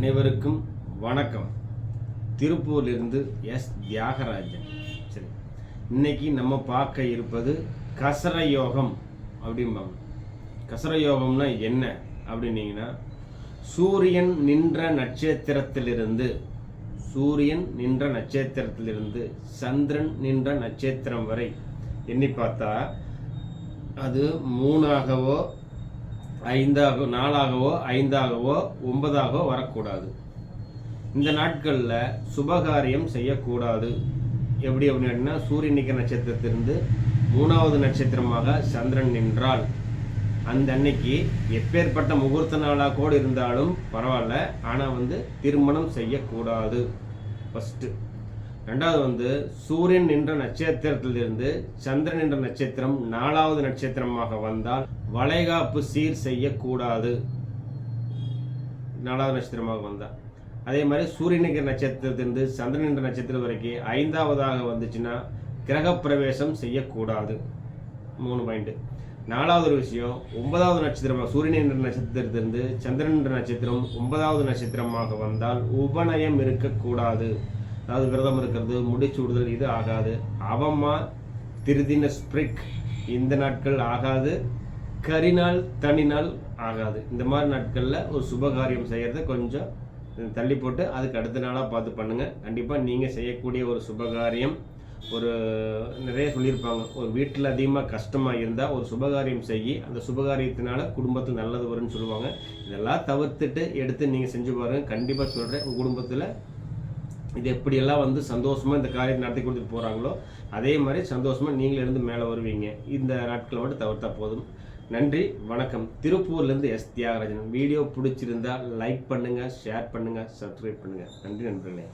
அனைவருக்கும் வணக்கம். திருப்பூர்லேருந்து எஸ். தியாகராஜன். சரி. இன்னைக்கு நம்ம பார்க்க இருப்பது கசர யோகம் அப்படிம்பாங்க. கசர யோகம்னா என்ன அப்படின்னீங்கன்னா சூரியன் நின்ற நட்சத்திரத்திலிருந்து சூரியன் நின்ற நட்சத்திரத்திலிருந்து சந்திரன் நின்ற நட்சத்திரம் வரை எண்ணி பார்த்தா அது மூணாகவோ ஐந்தாக நாளாகவோ ஐந்தாகவோ ஒன்பதாகவோ வரக்கூடாது. இந்த நாட்களில் சுபகாரியம் செய்யக்கூடாது. எப்படி அப்படின்னா சூரியன் நிற்கிற நட்சத்திரத்திலிருந்து மூணாவது நட்சத்திரமாக சந்திரன் நின்றால் அந்த அன்னைக்கு எப்பேற்பட்ட முகூர்த்த நாளாக கூட இருந்தாலும் பரவாயில்ல ஆனால் வந்து திருமணம் செய்யக்கூடாது. ஃபஸ்ட்டு ரெண்டாவது வந்து சூரியன் நின்ற நட்சத்திரத்திலிருந்து சந்திரன் என்ற நட்சத்திரம் நாலாவது நட்சத்திரமாக வந்தால் வளைகாப்பு சீர் செய்யக்கூடாது. நாலாவது நட்சத்திரமாக வந்தால். அதே மாதிரி சூரியனுக்கு நட்சத்திரத்திலிருந்து சந்திரன் என்ற நட்சத்திரம் வரைக்கும் ஐந்தாவதாக வந்துச்சுன்னா கிரகப்பிரவேசம் செய்யக்கூடாது. மூணு பாயிண்ட் நாலாவது ஒரு விஷயம் ஒன்பதாவது நட்சத்திரமாக சூரியன் என்ற நட்சத்திரத்திலிருந்து சந்திரன் என்ற நட்சத்திரம் ஒன்பதாவது நட்சத்திரமாக வந்தால் உபநயம் இருக்கக்கூடாது. அதாவது விரதம் இருக்கிறது முடிச்சூடுதல் இது ஆகாது. அவமா திருதின ஸ்பிரிக் இந்த நாட்கள் ஆகாது கரிநாள் தனிநாள் ஆகாது. இந்த மாதிரி நாட்களில் ஒரு சுபகாரியம் செய்கிறத கொஞ்சம் தள்ளி போட்டு அதுக்கு அடுத்த நாளாக பார்த்து பண்ணுங்கள் கண்டிப்பாக நீங்கள் செய்யக்கூடிய ஒரு சுபகாரியம் ஒரு நிறைய சொல்லியிருப்பாங்க. ஒரு வீட்டில் அதிகமாக கஷ்டமாக இருந்தால் ஒரு சுபகாரியம் செய்யி அந்த சுபகாரியத்தினால குடும்பத்தில் நல்லது வரும்னு சொல்லுவாங்க. இதெல்லாம் தவிர்த்துட்டு எடுத்து நீங்கள் செஞ்சு பாருங்கள் கண்டிப்பாக சொல்கிறேன் உங்கள் குடும்பத்தில் இது எப்படியெல்லாம் வந்து சந்தோஷமாக இந்த காரியத்தை நடத்தி கொடுத்துட்டு போகிறாங்களோ அதே மாதிரி சந்தோஷமாக நீங்களும் இருந்து மேலே வருவீங்க. இந்த நாட்களை மட்டும் தவிர்த்தா போதும். நன்றி வணக்கம். திருப்பூர்லேருந்து எஸ் தியாகராஜன். வீடியோ பிடிச்சிருந்தா லைக் பண்ணுங்கள் ஷேர் பண்ணுங்கள் சப்ஸ்கிரைப் பண்ணுங்கள் நன்றி நண்பர்களே.